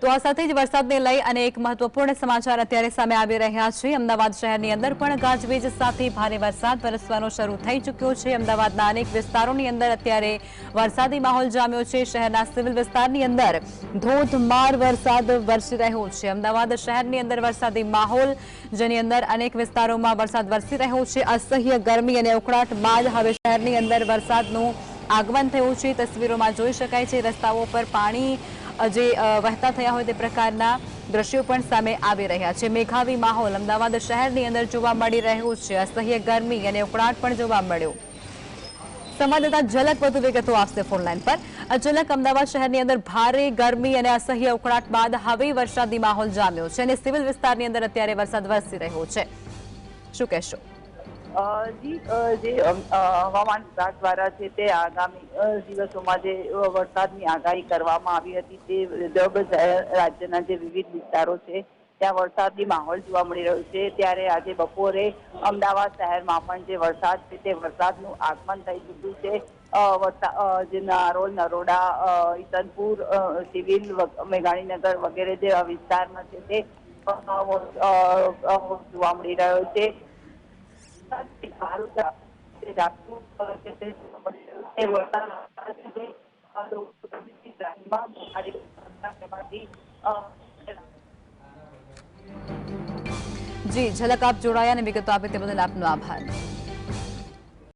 તો આ સાથે જ વરસાદને લઈ અને એક મહત્વપૂર્ણ સમાચાર અત્યારે સામે આવી રહ્યા છે. અમદાવાદ શહેરની અંદર પણ ગાજવીજ સાથે ભારે વરસાદ વરસવાનો શરૂ થઈ ચૂક્યો છે. અમદાવાદના અનેક વિસ્તારોની અંદર અત્યારે વરસાદી માહોલ જામ્યો છે. શહેરના સિવિલ વિસ્તારની અંદર ધોધમાર વરસાદ વરસી રહ્યો છે. અમદાવાદ શહેરની અંદર વરસાદી માહોલ, જેની અંદર અનેક વિસ્તારોમાં વરસાદ વરસી રહ્યો છે. અસહ્ય ગરમી અને ઉકળાટ બાદ હવે શહેરની અંદર વરસાદનું આગમન થયું છે. તસવીરોમાં જોઈ શકાય છે રસ્તાઓ પર પાણી જે વહેતા થયા હોય તે પ્રકારના દ્રશ્યો પણ સામે આવી રહ્યા છે. મેઘાવી માહોલ અમદાવાદ શહેરની અંદર જોવા મળી રહ્યું છે. અસહ્ય ગરમી અને ઉકળાટ પણ જોવા મળ્યો. સંવાદદાતા ઝલક વધુ વિગતો આપશે ફોનલાઈન પર. ઝલક અમદાવાદ શહેરની અંદર ભારે ગરમી અને અસહ્ય ઉકળાટ બાદ હવે વરસાદી માહોલ જામ્યો છે અને સિવિલ વિસ્તારની અંદર અત્યારે વરસાદ વરસી રહ્યો છે. શું કહેશો? જી જે હવામાન વિભાગ દ્વારા છે તે આગામી દિવસોમાં જે વરસાદની આગાહી કરવામાં આવી હતી તે મુજબ રાજ્યના જે વિવિધ વિસ્તારો છે, ત્યાં વરસાદી માહોલ જોવા મળી રહ્યો છે. ત્યારે આજે બપોરે અમદાવાદ શહેરમાં પણ જે વરસાદ છે તે વરસાદનું આગમન થઈ ચૂક્યું છે. જે નારોલ, નરોડા ઈતનપુર સિવિલ મેઘાણીનગર વગેરે જે વિસ્તારમાં છે તે જોવા મળી રહ્યો છે. જી ઝલક આપ જોડાયા અને વિગતો આપે તે બદલ આપનો આભાર.